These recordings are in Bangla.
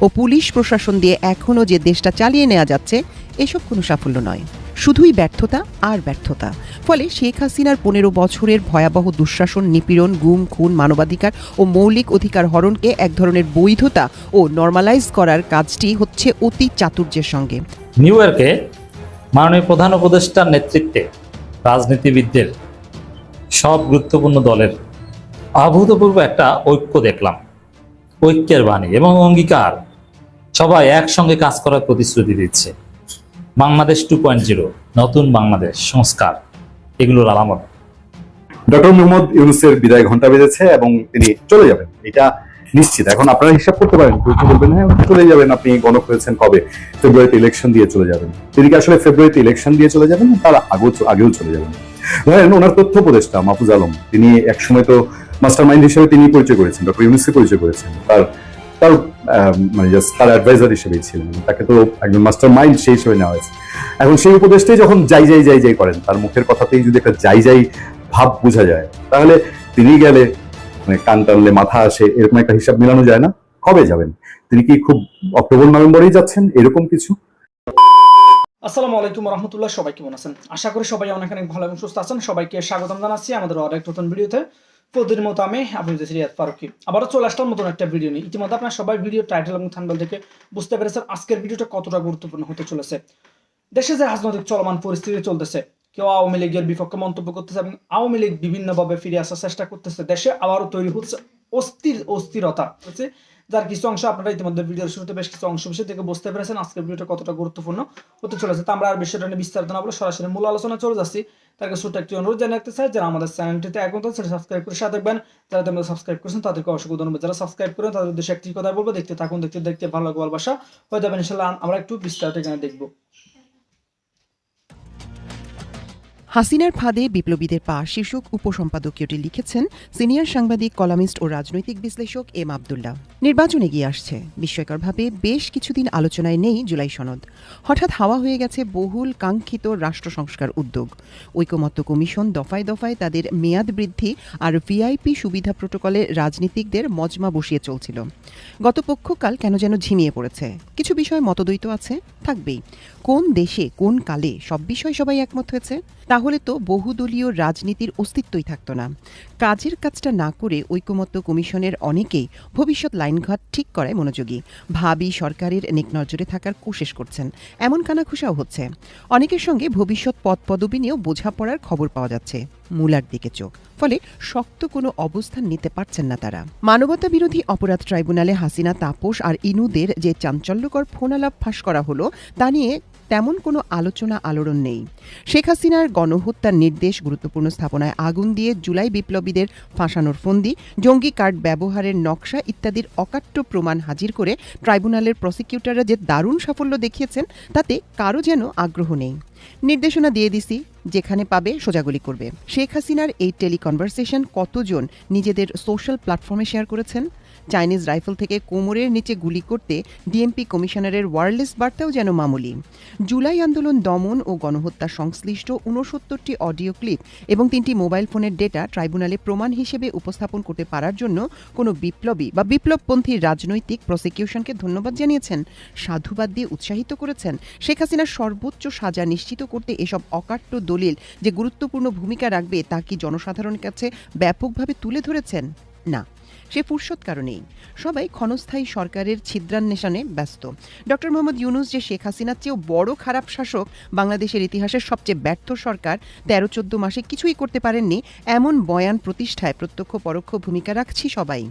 ও পুলিশ প্রশাসন দিয়ে এখনও যে দেশটা চালিয়ে নেওয়া যাচ্ছে, এসব কোনো সাফল্য নয়। শুধুই ব্যর্থতা আর ব্যর্থতা। ফলে শেখ হাসিনার পনেরো বছরের ভয়াবহ দুঃশাসন, নিপীড়ন, গুম, খুন, মানবাধিকার ও মৌলিক অধিকার হরণকে এক ধরনের বৈধতা ও নর্মালাইজ করার কাজটি হচ্ছে অতি চাতুর্যের সঙ্গে। নিউ ইয়র্কে মাননীয় প্রধান উপদেষ্টার নেতৃত্বে রাজনীতিবিদদের সব গুরুত্বপূর্ণ দলের অভূতপূর্ব একটা ঐক্য দেখলাম। ঐক্যের বাণী এবং অঙ্গীকার। সবাই একসঙ্গে কাজ করার প্রতিশ্রুতি দিচ্ছে। বাংলাদেশ টু নতুন বাংলাদেশ, সংস্কার। এগুলোর আলামত। ডক্টর মোহাম্মদ ইউনুসের বিদায় ঘণ্টা বেজেছে এবং তিনি চলে যাবেন। এটা নিশ্চিত। এখন আপনারা হিসাব করতে পারেন বলবেন হ্যাঁ চলে যাবেন। আপনি গণক হয়েছেন কবে? ফেব্রুয়ারিতে ইলেকশন দিয়ে চলে যাবেন। তিনি কি আসলে ফেব্রুয়ারিতে ইলেকশন দিয়ে চলে যাবেন তার আগেও আগেও চলে যাবেন। ধরেন ওনার তথ্য উপদেষ্টা, মাহফুজ আলম। তিনি একসময় তো মাস্টার মাইন্ড হিসেবে তিনি পরিচয় করেছেন, ডক্টর ইউনুসকে পরিচয় করেছেন। তার তার মানে জাস্ট তার অ্যাডভাইজার হিসেবেই ছিলেন। তাকে তো একজন মাস্টার মাইন্ড সেই হিসেবে নেওয়া হয়েছে। এখন সেই উপদেশটাই যখন যাই যাই যাই যাই করেন, তার মুখের কথাতেই যদি একটা যাই যাই ভাব বোঝা যায়, তাহলে তিনি গেলে মানে কান টানলে মাথা আসে, এরকম একটা হিসাব মেলানো যায় না। কবে যাবেন? তিনি কি খুব অক্টোবর, নভেম্বরেই যাচ্ছেন? এরকম কিছু? আসসালামু আলাইকুম রহমতুল্লাহ সবাই কেমন আছেন? আশা করি সবাই অনেক অনেক ভালো এবং সুস্থ আছেন। সবাইকে স্বাগতম জানাচ্ছি আমাদের অনেক নতুন ভিডিওতে। প্রতিদিন মতো আমি আপনি রিয়াদ ফারুকি। আবারও চলে আসলাম নতুন একটা ভিডিও নিয়ে। ইতিমধ্যে আপনার সবাই ভিডিও টাইটেল এবং থানবেল থেকে বুঝতে পেরেছেন আজকের ভিডিওটা কতটা গুরুত্বপূর্ণ হতে চলেছে। দেশে যে রাজনৈতিক চলমান পরিস্থিতি চলতেছে, কেউ আওয়ামী লীগের বিপক্ষে মন্তব্য করতেছে এবং আওয়ামী লীগ বিভিন্নভাবে ফিরে আসার চেষ্টা করতেছে। দেশে আবারও তৈরি হচ্ছে অস্থির অস্থিরতা। হচ্ছে যার কিছু অংশ আপনারা ইতিমধ্যে ভিডিওর শুরুতে বেশ কিছু অংশ বিষয় থেকে বুঝতে পেরেছেন আজকের ভিডিওটা কতটা গুরুত্বপূর্ণ হতে চলেছে। তা আমরা আর বিষয়টা নিয়ে বিস্তারিত না বলে সরাসরি মূল আলোচনা চলে যাচ্ছি। তার কাছে ছোট্ট একটি অনুরোধ জানিয়ে রাখতে চাই, যারা আমাদের চ্যানেলটিতে এখন তো সেটা সাবস্ক্রাইব করে সাথে দেখবেন যারা তোমরা সাবস্ক্রাইব করেছেন তাদেরকে অসংখ্য ধন্যবাদ। যারা সাবস্ক্রাইব করেন তাদের উদ্দেশ্যে একটি কথা বলব, দেখতে থাকুন, দেখতে দেখতে ভালো লাগবে ভালোবাসা। হয়ে যাবেন ইনশাল্লাহ আমরা একটু বিস্তারিত এখানে দেখব। হাসিনার ফাঁদে বিপ্লবীদের পা শীর্ষক উপসম্পাদকীয়টি লিখেছেন সিনিয়র সাংবাদিক, কলামিস্ট ও রাজনৈতিক বিশ্লেষক এম আবদুল্লাহ। নির্বাচন এগিয়ে আসছে। বিস্ময়করভাবে বেশ কিছুদিন আলোচনায় নেই জুলাই সনদ। হঠাৎ হাওয়া হয়ে গেছে বহুল কাঙ্ক্ষিত রাষ্ট্র সংস্কার উদ্যোগ। ঐকমত্য কমিশন দফায় দফায় তাদের মেয়াদ বৃদ্ধি আর ভিআইপি সুবিধা প্রোটোকলে রাজনীতিকদের মজমা বসিয়ে চলছিল। গত পক্ষকাল কেন যেন ঝিমিয়ে পড়েছে। কিছু বিষয় মতদ্বৈত আছে? থাকবেই। কোন দেশে, কোন কালে সব বিষয় সবাই একমত হয়েছে? তাহলে তো বহুদলীয় রাজনীতির অস্তিত্বই থাকতো না। কাজের কাজটা না করে ঐকমত্য কমিশনের অনেকেই ভবিষ্যৎ লাইনঘাট ঠিক করায় মনোযোগী। ভাবি সরকারের নেকনজরে থাকার কোশেশ করছেন। এমন কানাঘুষাও হচ্ছে। অনেকের সঙ্গে ভবিষ্যৎ পদ পদবি নিয়েও বোঝাপড়ার খবর পাওয়া যাচ্ছে। মূলার দিকে চোখ। ফলে শক্ত কোনো অবস্থান নিতে পারছেন না তারা। মানবতা বিরোধী অপরাধ ট্রাইব্যুনালে হাসিনা, তাপস আর ইনুদের যে চাঞ্চল্যকর ফোনালাপ ফাঁস করা হলো, তা নিয়ে তেমন কোনো আলোচনা আলোড়ন নেই। শেখ হাসিনার গণহত্যার নির্দেশ গুরুত্বপূর্ণ স্থাপনায় আগুন দিয়ে জুলাই বিপ্লবীদের ফাঁসানোর ফন্দি, জঙ্গি কার্ড ব্যবহারের নকশা ইত্যাদির অকাট্য প্রমাণ হাজির করে ট্রাইব্যুনালের প্রসিকিউটররা যে দারুণ সাফল্য দেখিয়েছেন, তাতে কারও যেন আগ্রহ নেই। নির্দেশনা দিয়ে দিছি, যেখানে পাবে সোজাগুলি করবে। শেখ হাসিনার এই টেলিকনভার্সেশন কতজন নিজেদের সোশ্যাল প্ল্যাটফর্মে শেয়ার করেছেন? চাইনিজ রাইফেল থেকে কোমরের নিচে গুলি করতে ডিএমপি কমিশনারের ওয়ারলেস বার্তাও যেন মামুলি। জুলাই আন্দোলন দমন ও গণহত্যা সংশ্লিষ্ট উনসত্তরটি অডিও ক্লিপ এবং তিনটি মোবাইল ফোনের ডেটা ট্রাইব্যুনালে প্রমাণ হিসেবে উপস্থাপন করতে পারার জন্য কোনো বিপ্লবী বা বিপ্লবপন্থী রাজনৈতিক প্রসিকিউশনকে ধন্যবাদ জানিয়েছেন, সাধুবাদ দিয়ে উৎসাহিত করেছেন। শেখ হাসিনার সর্বোচ্চ সাজা নিশ্চিত করতে এসব অকাট্য দলিল যে গুরুত্বপূর্ণ ভূমিকা রাখবে তা কি জনসাধারণের কাছে ব্যাপকভাবে তুলে ধরেছেন? না। সে ফুরসত কারণেই। সবাই ক্ষণস্থায়ী সরকারের ছিদ্রান্বেষণে ব্যস্ত। ডক্টর মোহাম্মদ ইউনুস যে শেখ হাসিনার চেয়েও বড় খারাপ শাসক বাংলাদেশের ইতিহাসের সবচেয়ে ব্যর্থ সরকার, তেরো চোদ্দ মাসে কিছুই করতে পারেননি, এমন বয়ান প্রতিষ্ঠায় প্রত্যক্ষ পরোক্ষ ভূমিকা রাখছি সবাই।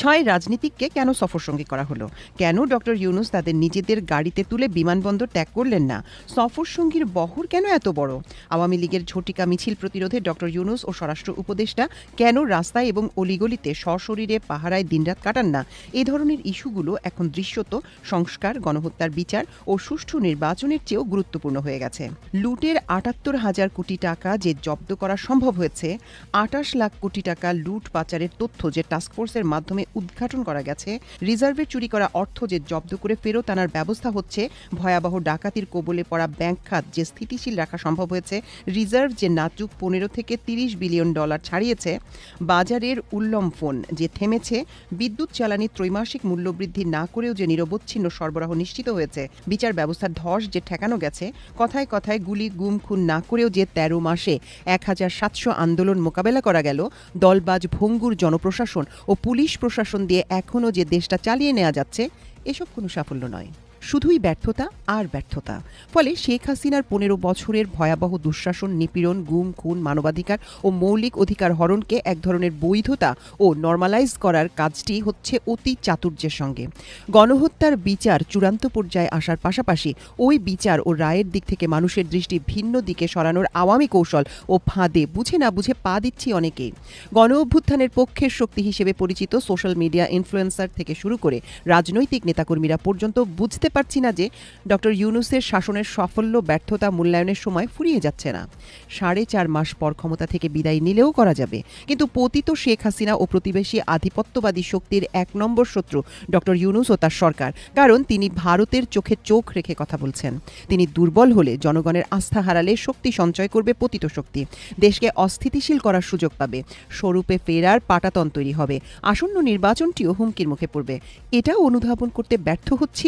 ছয় রাজনীতিককে কেন সফর সঙ্গী করা হলো? কেন ডক্টর ইউনুস তাদের নিজেদের গাড়িতে তুলে বিমানবন্দর ত্যাগ করলেন না? সফর সঙ্গীর বহর কেন এত বড়? আওয়ামী লীগের ঝটিকা মিছিল প্রতিরোধে ডক্টর ইউনুস ও স্বরাষ্ট্র উপদেষ্টা কেন রাস্তায় এবং অলিগলিতে সশরীরে পাহারায় দিনরাত কাটান না? এ ধরনের ইস্যুগুলো এখন দৃশ্যত সংস্কার, গণহত্যার বিচার ও সুষ্ঠু নির্বাচনের চেয়েও গুরুত্বপূর্ণ হয়ে গেছে। লুটের আটাত্তর হাজার কোটি টাকা যে জব্দ করা সম্ভব হয়েছে, আটাশ লাখ কোটি টাকা লুট পাচারের তথ্য যে টাস্কফোর্সের মাধ্যমে উদ্ঘাটন করা গেছে। রিজার্ভের চুরি করা অর্থ যে জব্দ করে ফেরত আনার ব্যবস্থা হচ্ছে, ভয়াবহ ডাকাতির কবলে পড়া ব্যাংক খাত যে স্থিতিশীল রাখা সম্ভব হয়েছে, রিজার্ভ যে নাচুক পনেরো থেকে তিরিশ বিলিয়ন ডলার ছাড়িয়েছে, বাজারের উল্লম্ফন যে থেমেছে, বিদ্যুৎ জ্বালানি ত্রৈমাসিক মূল্যবৃদ্ধি না করেও যে নিরবচ্ছিন্ন সরবরাহ নিশ্চিত হয়েছে, বিচার ব্যবস্থার ধস যে ঠেকানো গেছে, কথায় কথায় গুলি গুম খুন না করেও যে তেরো মাসে এক হাজার সাতশো আন্দোলন মোকাবেলা করা গেল, দলবাজ ভঙ্গুর জনপ্রশাসন ও পুলিশ প্রশাসন দিয়ে এখনও যে দেশটা চালিয়ে নেওয়া যাচ্ছে এসব কোনো সাফল্য নয়। শুধুই ব্যর্থতা আর ব্যর্থতা। ফলে শেখ হাসিনার পনেরো বছরের ভয়াবহ দুঃশাসন, নিপীড়ন, গুম, খুন, মানবাধিকার ও মৌলিক অধিকার হরণকে এক ধরনের বৈধতা ও নর্মালাইজ করার কাজটি হচ্ছে অতি চাতুর্যের সঙ্গে। গণহত্যার বিচার চূড়ান্ত পর্যায়ে আসার পাশাপাশি ওই বিচার ও রায়ের দিক থেকে মানুষের দৃষ্টি ভিন্ন দিকে সরানোর আওয়ামী কৌশল ও ফাঁদে বুঝে না বুঝে পা দিচ্ছি অনেকেই। গণ অভ্যুত্থানের পক্ষের শক্তি হিসেবে পরিচিত সোশ্যাল মিডিয়া ইনফ্লুয়েন্সার থেকে শুরু করে রাজনৈতিক নেতাকর্মীরা পর্যন্ত বুঝতে পারছি না যে ডক্টর ইউনুসের শাসনের সাফল্য, ব্যর্থতা মূল্যায়নের সময় ফুরিয়ে যাচ্ছে না। সাড়ে চার মাস পর ক্ষমতা থেকে বিদায় নিলেও করা যাবে। কিন্তু পতিত শেখ হাসিনা ও প্রতিবেশী আধিপত্যবাদী শক্তির এক নম্বর শত্রু ডক্টর ইউনুস ও তার সরকার, কারণ তিনি ভারতের চোখে চোখ রেখে কথা বলছেন। তিনি দুর্বল হলে জনগণের আস্থা হারালে শক্তি সঞ্চয় করবে পতিত শক্তি। দেশকে অস্থিতিশীল করার সুযোগ পাবে। স্বরূপে ফেরার পাটাতন তৈরি হবে। আসন্ন নির্বাচনটিও হুমকির মুখে পড়বে। এটাও অনুধাবন করতে ব্যর্থ হচ্ছি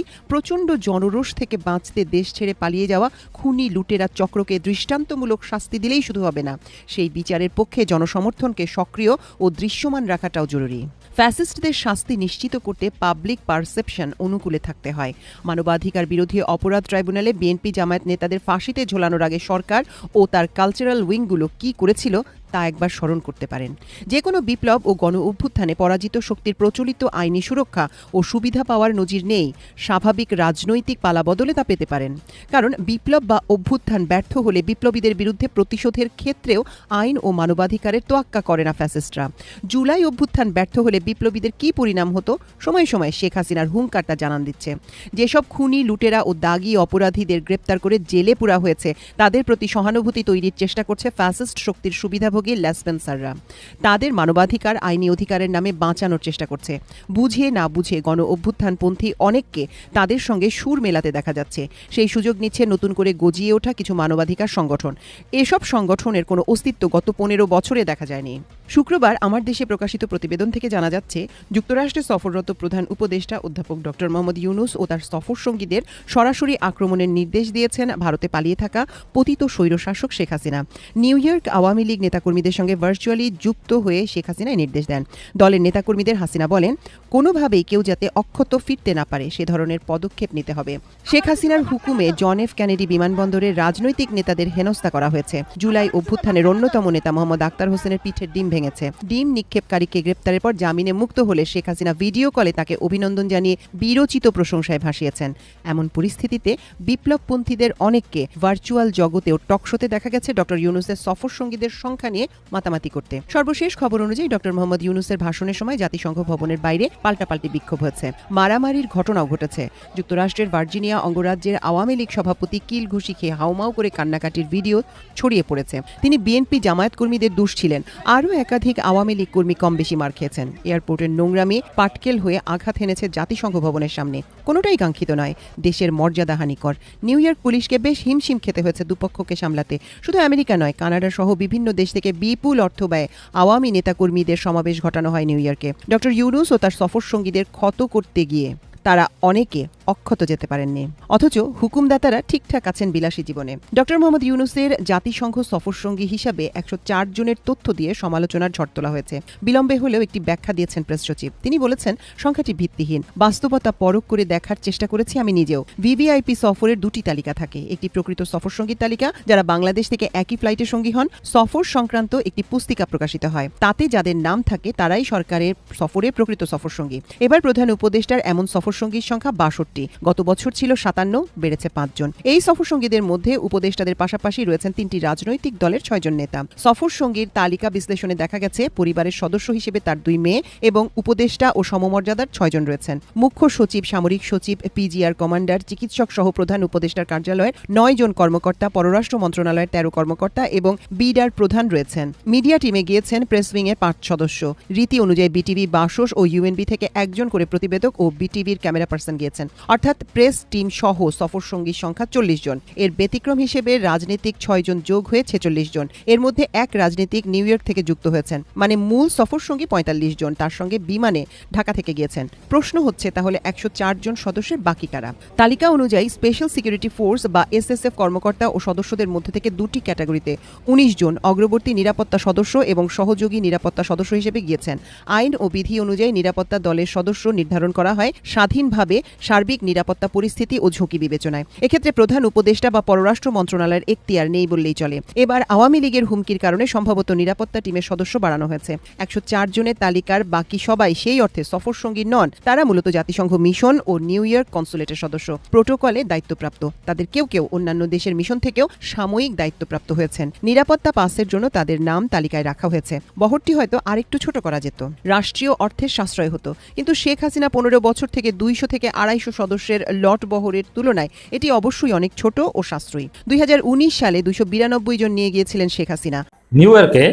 প্রচণ্ড জনরোষ থেকে বাঁচতে দেশ ছেড়ে পালিয়ে যাওয়া খুনি লুটেরা চক্রকে দৃষ্টান্তমূলক শাস্তি দিলেই শুধু হবে না। সেই বিচারের পক্ষে জনসমর্থনকে সক্রিয় ও দৃশ্যমান রাখাটাও জরুরি। ফ্যাসিস্টদের শাস্তি নিশ্চিত করতে পাবলিক পারসেপশন অনুকূলে থাকতে হয়। মানবাধিকার বিরোধী অপরাধ ট্রাইব্যুনালে বিএনপি জামায়াত নেতাদের ফাঁসিতে ঝোলানোর আগে সরকার ও তার কালচারাল উইংগুলো কি করেছিল তা একবার স্মরণ করতে পারেন। যে কোনো বিপ্লব ও গণ অভ্যুত্থানে পরাজিত শক্তির প্রচলিত আইনি সুরক্ষা ও সুবিধা পাওয়ার নজির নেই, স্বাভাবিক রাজনৈতিক পালাবদলে তা পেতে পারেন। কারণ বিপ্লব বা অভ্যুত্থান ব্যর্থ হলে বিপ্লবীদের বিরুদ্ধে প্রতিশোধের ক্ষেত্রেও আইন ও মানবাধিকারের তোয়াক্কা করে না ফ্যাসিস্টরা। জুলাই অভ্যুত্থান ব্যর্থ হলে বিপ্লবীদের কী পরিণাম হতো? সময় সময় শেখ হাসিনার হুঙ্কারটা জানান দিচ্ছে। যেসব খুনি, লুটেরা ও দাগি অপরাধীদের গ্রেপ্তার করে জেলে পুরা হয়েছে, তাদের প্রতি সহানুভূতি তৈরির চেষ্টা করছে ফ্যাসিস্ট শক্তির সুবিধাভোগী ল্যাসপেন্সাররা তাদের মানবাধিকার, আইনি অধিকারের নামে বাঁচানোর চেষ্টা করছে। বুঝে না বুঝে গণ অভ্যুত্থানপন্থী অনেককে তাদের সঙ্গে সুর মেলাতে দেখা যাচ্ছে। সেই সুযোগ নিচ্ছে নতুন করে গজিয়ে ওঠা কিছু মানবাধিকার সংগঠন। এসব সংগঠনের কোনো অস্তিত্ব গত পনেরো বছরে দেখা যায়নি। শুক্রবার আমার দেশে প্রকাশিত প্রতিবেদন থেকে জানা যাচ্ছে যুক্তরাষ্ট্রে সফররত প্রধান উপদেষ্টা অধ্যাপক ডক্টর মোহাম্মদ ইউনুস ও তার সফর সঙ্গীদের সরাসরি আক্রমণের নির্দেশ দিয়েছেন ভারতে পালিয়ে থাকা পতিত স্বৈরশাসক Sheikh Hasina. New York Awami League নেতাকর্মীদের সঙ্গে ভার্চুয়ালি যুক্ত হয়ে শেখ হাসিনা নির্দেশ দেন। দলের নেতাকর্মীদের হাসিনা বলেন, কোনোভাবেই কেউ যাতে অক্ষত ফিরতে না পারে, সে ধরনের পদক্ষেপ নিতে হবে। শেখ হাসিনার হুকুমে জন এফ ক্যানেডি বিমানবন্দরের রাজনৈতিক নেতাদের হেনস্থা করা হয়েছে। জুলাই অভ্যুত্থানের অন্যতম নেতা মোহাম্মদ আক্তার হোসেনের পিঠের ডিম ভেঙেছে। ডিম নিক্ষেপকারীকে গ্রেপ্তারের পর জামিনে মুক্ত হলে শেখ হাসিনা ভিডিও কলে তাকে অভিনন্দন জানিয়ে বীরোচিত প্রশংসায় ভাসিয়েছেন। এমন পরিস্থিতিতে বিপ্লবপন্থীদের অনেককে ভার্চুয়াল জগতেও টকশোতে দেখা গেছে। ডক্টর ইউনুসের সফর সঙ্গীদের সংখ্যা নিয়ে মাতামাতি করতে। সর্বশেষ খবর অনুযায়ী ডক্টর মোহাম্মদ ইউনুসের ভাষণের সময় জাতিসংঘ ভবনের বাইরে পাল্টাপাল্টি বিক্ষোভ হয়েছে। মারামারির ঘটনাও ঘটেছে। যুক্তরাষ্ট্রের ভার্জিনিয়া অঙ্গরাজ্যের আওয়ামী লীগ সভাপতি কিল ঘুষি খেয়ে হাউমাউ করে কান্নাকাটির ভিডিও ছড়িয়ে পড়েছে। তিনি বিএনপি জামায়াত কর্মীদের দুষ ছিলেন। আরও একাধিক আওয়ামী লীগ কর্মী কম বেশি মার খেয়েছেন। এয়ারপোর্টের নোংরামি পাটকেল হয়ে আঘাত হেনেছে জাতিসংঘ ভবনের সামনে। কোনোটাই কাঙ্ক্ষিত নয়। দেশের মর্যাদা হানিকর। নিউ ইয়র্ক পুলিশকে বেশ হিমশিম খেতে হয়েছে দুপক্ষকে সামলাতে। শুধু আমেরিকা নয় কানাডা সহ বিভিন্ন দেশ থেকে বিপুল অর্থ ব্যয় আওয়ামী নেতাকর্মীদের সমাবেশ ঘটানো হয় নিউ ইয়র্কে। ডক্টর ইউনুস ও তার সফর সঙ্গীদের ক্ষত করতে গিয়ে তারা অনেকে অক্ষত যেতে পারেননি। অথচ হুকুমদাতারা ঠিকঠাক আছেন বিলাসী জীবনে। ডক্টর মোহাম্মদ ইউনুসের জাতিসংঘ সফরসঙ্গী হিসাবে একশো চার জনের তথ্য দিয়ে সমালোচনার ঝড় তোলা হয়েছে। বিলম্বে হলেও একটি ব্যাখ্যা দিয়েছেন প্রেস সচিব। তিনি বলেছেন, সংখ্যাটি ভিত্তিহীন। বাস্তবতা পরখ করে দেখার চেষ্টা করেছি আমি নিজেও। ভিভিআইপি সফরের দুটি তালিকা থাকে। একটি প্রকৃত সফরসঙ্গীর তালিকা, যারা বাংলাদেশ থেকে একই ফ্লাইটে সঙ্গী হন। সফর সংক্রান্ত একটি পুস্তিকা প্রকাশিত হয়। তাতে যাদের নাম থাকে, তারাই সরকারের সফরে প্রকৃত সফরসঙ্গী। এবার প্রধান উপদেষ্টার এমন সফর সফরসঙ্গীর সংখ্যা বাষট্টি। গত বছর ছিল সাতান্ন, বেড়েছে পাঁচজন। এই সফরসঙ্গীদের মধ্যে উপদেষ্টাদের পাশাপাশি রয়েছেন তিনটি রাজনৈতিক দলের ছয়জন নেতা। সফরসঙ্গীর তালিকা বিশ্লেষণে দেখা গেছে, পরিবারের সদস্য হিসেবে তার দুই মেয়ে এবং উপদেষ্টা ও সমমর্যাদার ছয়জন রয়েছেন। মুখ্য সচিব, সামরিক সচিব, পিজিআর কমান্ডার, চিকিৎসক সহ প্রধান উপদেষ্টার কার্যালয়ের নয় জন কর্মকর্তা, পররাষ্ট্র মন্ত্রণালয়ের তেরো কর্মকর্তা এবং বিডার প্রধান রয়েছেন। মিডিয়া টিমে গিয়েছেন প্রেস উইংয়ের পাঁচ সদস্য। রীতি অনুযায়ী বিটিভি, বাসস ও ইউএনবি থেকে একজন করে প্রতিবেদক ও বিটিভির ক্যামেরা পার্সন গিয়েছেন। অর্থাৎ প্রেস টিম সহ সফর সঙ্গীর সংখ্যা চল্লিশ জন। এর ব্যতিক্রম হিসেবে রাজনীতিক ছয় জন যোগ হয়ে ছেচল্লিশ জন। এর মধ্যে এক রাজনীতিক নিউ ইয়র্ক থেকে যুক্ত হয়েছেন। মানে মূল সফর সঙ্গী পঁয়তাল্লিশ জন। তার সঙ্গে বিমানে ঢাকা থেকে গিয়েছেন। প্রশ্ন হচ্ছে, তাহলে একশো জন সদস্যের বাকি কারা? তালিকা অনুযায়ী স্পেশাল সিকিউরিটি ফোর্স বা এসএসএফ কর্মকর্তা ও সদস্যদের মধ্যে থেকে দুটি ক্যাটাগরিতে উনিশ জন অগ্রবর্তী নিরাপত্তা সদস্য এবং সহযোগী নিরাপত্তা সদস্য হিসেবে গিয়েছেন। আইন ও বিধি অনুযায়ী নিরাপত্তা দলের সদস্য নির্ধারণ করা হয় স্বাধীনভাবে সার্বিক নিরাপত্তা পরিস্থিতি ও ঝুঁকি বিবেচনায়। এক্ষেত্রে প্রধান উপদেষ্টা বা পররাষ্ট্র মন্ত্রণালয়ের এখতিয়ার নেই বললেই চলে। এবার আওয়ামী লীগের হুমকির কারণে সম্ভবত নিরাপত্তা টিমের সদস্য বাড়ানো হয়েছে। একশো চার জনের তালিকার বাকি সবাই সেই অর্থে সফর সঙ্গী নন। তারা মূলত জাতিসংঘ মিশন ও নিউ ইয়র্ক কনসুলেটের সদস্য। প্রোটোকলে দায়িত্বপ্রাপ্ত। তাদের কেউ কেউ অন্যান্য দেশের মিশন থেকেও সাময়িক দায়িত্বপ্রাপ্ত হয়েছেন। নিরাপত্তা পাসের জন্য তাদের নাম তালিকায় রাখা হয়েছে। বহরটি হয়তো আরেকটু ছোট করা যেত। রাষ্ট্রীয় অর্থের সাশ্রয় হতো। কিন্তু শেখ হাসিনা পনেরো বছর থেকে দুইশো থেকে আড়াইশো সদস্যের লট বহরের তুলনায় এটি অবশ্যই অনেক ছোট ও সাশ্রয়ী। দুই হাজার উনিশ সালে দুইশো বিরানব্বই জন নিয়ে গিয়েছিলেন শেখ হাসিনা। নিউ ইয়র্কে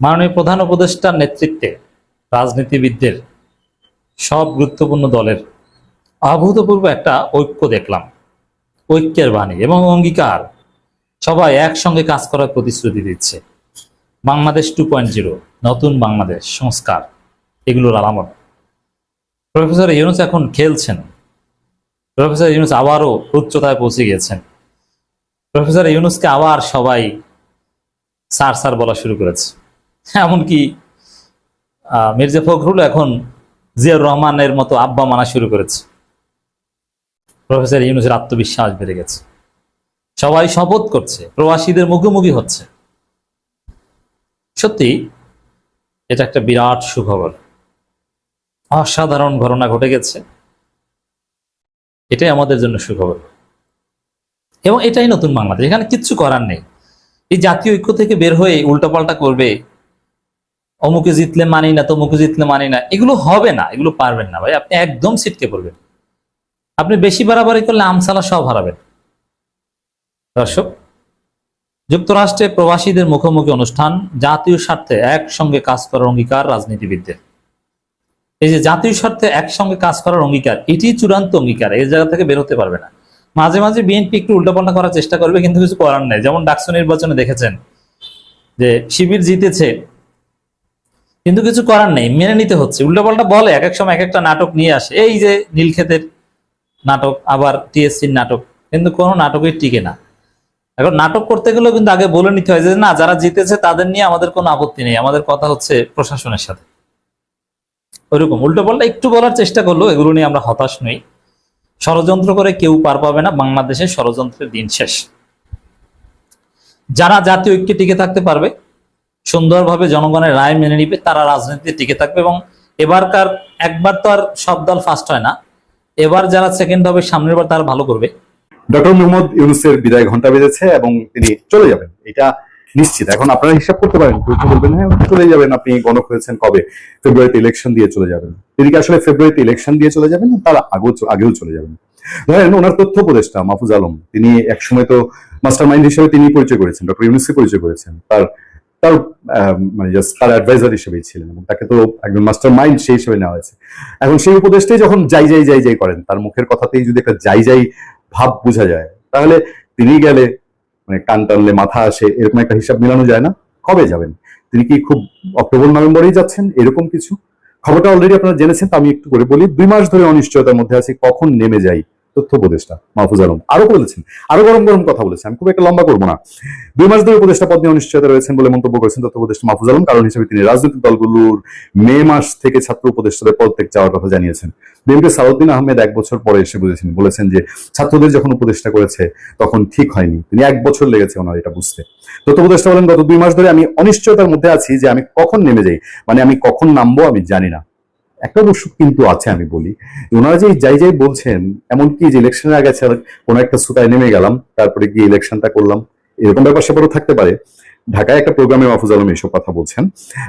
মাননীয় প্রধান উপদেষ্টার নেতৃত্বে রাজনীতিবিদদের সব গুরুত্বপূর্ণ দলের অভূতপূর্ব একটা ঐক্য দেখলাম। ঐক্যের বাণী এবং অঙ্গীকার। সবাই একসঙ্গে কাজ করার প্রতিশ্রুতি দিচ্ছে। বাংলাদেশ টু পয়েন্ট জিরো, নতুন বাংলাদেশ সংস্কার। এগুলোর আলামত। প্রফেসর ইউনুস এখন খেলছেন। প্রফেসর ইউনুস আবারও উচ্চতায় পৌঁছে গিয়েছেন। প্রফেসর ইউনুসকে আবার সবাই স্যার স্যার বলা শুরু করেছে। এমনকি মির্জা ফখরুল এখন জিয়াউর রহমানের মতো আব্বা মানা শুরু করেছে। প্রফেসর ইউনুসের আত্মবিশ্বাস বেড়ে গেছে। সবাই শপথ করছে, প্রবাসীদের মুখোমুখি হচ্ছে। সত্যি, এটা একটা বিরাট সুখবর। অসাধারণ ঘটনা ঘটে গেছে। এটাই আমাদের জন্য সুখবর। এবং এটাই নতুন বাংলাদেশ। এখানে কিচ্ছু করার নেই। এই জাতীয় ঐক্য থেকে বের হয়ে উল্টাপাল্টা করবে, অমুকে জিতলে মানি না, তমুকে জিতলে মানি না, এগুলো হবে না, এগুলো পারবেন না ভাই। আপনি একদম ছিটকে পড়বেন। আপনি বেশি বাড়াবাড়ি করলে আমসালা সব হারাবেন। দর্শক, যুক্তরাষ্ট্রে প্রবাসীদের মুখোমুখি অনুষ্ঠান, জাতীয় স্বার্থে একসঙ্গে কাজ করার অঙ্গীকার রাজনীতিবিদদের। এই যে জাতীয় স্বার্থে একসঙ্গে কাজ করার অঙ্গীকার এটি চূড়ান্ত অঙ্গীকার এই জায়গা থেকে বের হতে পারবে না। মাঝে মাঝে বিএনপি একটু উল্টাপাল্টা করার চেষ্টা করবে, কিন্তু কিছু করার নেই। যেমন ডাকসু নির্বাচনে দেখেছেন যে শিবির জিতেছে, কিন্তু কিছু করার নেই, মেনে নিতে হচ্ছে। উল্টাপাল্টা বলে, এক এক সময় এক একটা নাটক নিয়ে আসে। এই যে নীলক্ষেতের নাটক, আবার টিএসসির নাটক, কিন্তু কোনো নাটকই টিকে না। এখন নাটক করতে গেলেও কিন্তু আগে বলে নিতে হয় যে, না, যারা জিতেছে তাদের নিয়ে আমাদের কোনো আপত্তি নেই। আমাদের কথা হচ্ছে প্রশাসনের সাথে। ওইরকম, উল্টো পাল্টা একটু বলার চেষ্টা করল এগুলো নিয়ে আমরা হতাশ নই। ষড়যন্ত্র করে কেউ পার পাবে না, বাংলাদেশের ষড়যন্ত্রের দিন শেষ। যারা জাতীয় ঐক্যে টিকে থাকতে পারবে, সুন্দরভাবে জনগণের রায় মেনে নিবে, তারা রাজনীতিতে টিকে থাকবে এবং এবারকার, একবার তো আর সব দল ফার্স্ট হয় না, এবার যারা সেকেন্ড হবে, সামনের বার তারা ভালো করবে। ডক্টর মোহাম্মদ ইউনুসের বিদায় ঘণ্টা বেজেছে এবং তিনি চলে যাবেন। এটা নিশ্চিত। এখন আপনারা হিসাব করতে পারেন বলবেন হ্যাঁ চলে যাবেন আপনি, গণক হয়েছেন কবে? ফেব্রুয়ারিতে ইলেকশন দিয়ে চলে যাবেন। তিনি কি আসলে ফেব্রুয়ারিতে ইলেকশন দিয়ে চলে যাবেন তার আগেও আগেও চলে যাবেন। ধরেন ওনার তথ্য উপদেষ্টা, মাহফুজ আলম, তিনি একসময় তো মাস্টার মাইন্ড হিসেবে তিনি পরিচয় করেছেন, ডক্টর ইউনুসকে পরিচয় করেছেন। তার তার মানে জাস্ট তার অ্যাডভাইজার হিসেবেই ছিলেন এবং তাকে তো একজন মাস্টার মাইন্ড সেই হিসেবে নেওয়া হয়েছে। এখন সেই উপদেশটাই যখন যাই যাই যাই যাই করেন, তার মুখের কথাতেই যদি একটা যাই যাই ভাব বোঝা যায়, তাহলে তিনি গেলে মানে টান টানলে মাথা আসে, এরকম একটা হিসাব মেলানো যায় না। কবে যাবেন? তিনি কি খুব অক্টোবর, নভেম্বরেই যাচ্ছেন? এরকম কিছু? খবরটা অলরেডি আপনারা জেনেছেন, তো আমি একটু করে বলি। দুই মাস ধরে অনিশ্চয়তার মধ্যে আছে, কখন নেমে যাই? তথ্য উপদেষ্টা মাহফুজ আলম। আরও বলেছেন আরও গরম গরম কথা বলেছেন আমি খুব একটা লম্বা করব না। দুই মাস ধরে উপদেষ্টা পদ নিয়ে অনিশ্চয়তা রয়েছেন বলে মন্তব্য করেছেন তথ্য উপদেষ্টা মাহফুজ আলম। কারণ হিসেবে তিনি রাজনৈতিক দলগুলোর মে মাস থেকে ছাত্র উপদেষ্টাদের পদ থেকে যাওয়ার কথা জানিয়েছেন। বিএনপি সালাউদ্দিন আহমেদ এক বছর পরে এসে বুঝেছেন, বলেছেন যে ছাত্রদের যখন উপদেষ্টা করেছে তখন ঠিক হয়নি। তিনি এক বছর লেগেছে ওনার এটা বুঝতে। তথ্য উপদেষ্টা বলেন, গত দুই মাস ধরে আমি অনিশ্চয়তার মধ্যে আছি যে আমি কখন নেমে যাই। মানে আমি কখন নামবো আমি জানি না। একটা অবশ্য কিন্তু আছে, আমি বলি। ওনারা যে যাই যাই বলছেন, এমনকি যে ইলেকশনের আগে কোনো একটা সুতায় নেমে গেলাম, তারপরে গিয়ে ইলেকশনটা করলাম, এরকম ব্যাপার সেবারও থাকতে পারে। ঢাকায় একটা প্রোগ্রামে মাহফুজ আলম এইসব কথা বলছেন,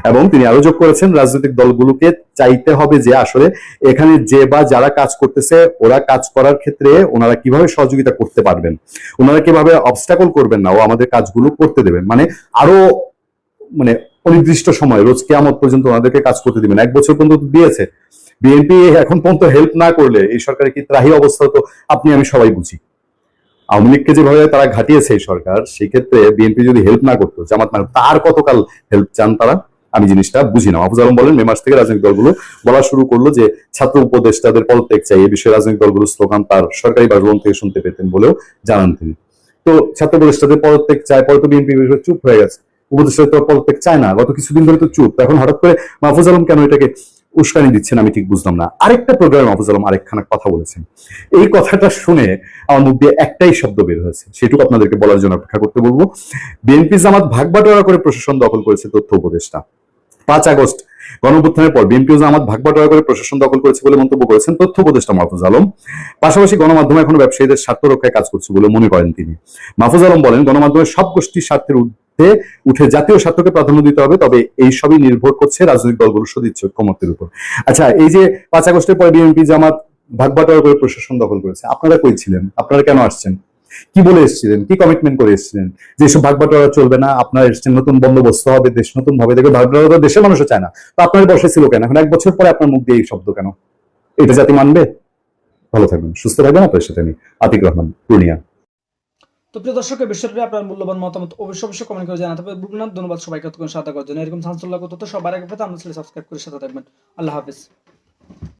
এবং তিনি আরও যোগ করেছেন, রাজনৈতিক দলগুলোকে চাইতে হবে যে আসলে এখানে যে বা যারা কাজ করতেছে, ওরা কাজ করার ক্ষেত্রে ওনারা কীভাবে সহযোগিতা করতে পারবেন? ওনারা কীভাবে অবস্টাকল করবেন না? ও আমাদের কাজগুলো করতে দেবেন। মানে আরও মানে অনির্দিষ্ট সময়, রোজ কেয়ামত পর্যন্ত ওনাদেরকে কাজ করতে দিবেন। এক বছর পর্যন্ত দিয়েছে। বিএনপি এখন পর্যন্ত হেল্প না করলে এই সরকারের কি ত্রাহি অবস্থা তো আপনি, আমি সবাই বুঝি। আওয়ামী লীগকে যেভাবে তারা ঘাটিয়েছে এই সরকার সেক্ষেত্রে বিএনপি যদি হেল্প না করতো, জামাত না তার কতকাল হেল্প চান তারা? আমি জিনিসটা বুঝি না। মাহফুজ আলম বলেন, মে মাস থেকে রাজনৈতিক দলগুলো বলা শুরু করল যে ছাত্র উপদেষ্টাদের পদত্যাগ চাই। এ বিষয়ে রাজনৈতিক দলগুলো স্লোগান তার সরকারি বাসভবন থেকে শুনতে পেতেন বলেও জানান তিনি। তো ছাত্র উপদেষ্টাদের পদত্যাগ চায় পরে তো বিএনপি চুপ হয়ে গেছে। উপদেষ্টা তো পদত্যাগ চায় না, গত কিছুদিন ধরে তো চুপ। এখন হঠাৎ করে মাহফুজ আলম কেন এটাকে উস্কানি দিচ্ছেন আমি ঠিক বুঝলাম না। আরেকটা প্রোগ্রামে মাহফুজ আলম আরেকখানা কথা বলেছেন। এই কথাটা শুনে আমার মুখ দিয়ে একটাই শব্দ বের হয়েছে। সেটুকু আপনাদেরকে বলার জন্য অপেক্ষা করতে বলব। বিএনপি জামাত ভাগ করে প্রশাসন দখল করেছে তথ্য উপদেষ্টা। পাঁচ আগস্ট গণঅভ্যুত্থানের পর বিএনপি জামাত ভাগ বাটোয়ারা করে প্রশাসন দখল করেছে বলে মন্তব্য করেছেন তথ্য উপদেষ্টা মাহফুজ আলম। পাশাপাশি গণমাধ্যম এখনও ব্যবসায়ীদের স্বার্থ রক্ষায় কাজ করছে বলে মনে করেন তিনি। মাহফুজ আলম বলেন গণমাধ্যমের সব গোষ্ঠীর স্বার্থের ঊর্ধ্বে উঠে জাতীয় স্বার্থকে প্রাধান্য দিতে হবে, তবে এই সবই নির্ভর করছে রাজনৈতিক দলগুলোর সদিচ্ছ ঐক্যমত্যের উপর। আচ্ছা এই যে পাঁচ আগস্টের পরে বিএনপি, জামাত, ভাগ বাটোয়ারা করে প্রশাসন দখল করেছে, আপনারা কই ছিলেন? আপনারা কেন আসছেন? কি বলে এসেছিলেন? কি কমিটমেন্ট করে এসেছিলেন? যে এসব ভাগ বাটোয়ারা চলবে না, আপনার এসেছেন নতুন বন্দোবস্ত হবে, দেশ নতুন ভাবে দেখবে ভাগ বাটোয়ারা তো দেশের মানুষও চায় না। তো আপনার বসে ছিল কেন? এখন এক বছর পরে আপনার মুখ দিয়ে এই শব্দ কেন? এটা জাতি মানবে? ভালো থাকবেন, সুস্থ থাকবেন আপনার সাথে আমি আতিক রহমান, পূর্ণিয়া। তো প্রিয় দর্শক এই বিষয়টি আপনার মূল্যবান মতামত অবশ্যই অবশ্যই কমেন্ট করে জানাতে হবে। বুকনাথ, ধন্যবাদ সবাইকে এতক্ষণ সাথে করার জন্য এরকম সাংসল্লাহ করতে সবার আগে পেতে আমরা সাবস্ক্রাইব করে সাথে থাকবেন। আল্লাহ হাফিজ।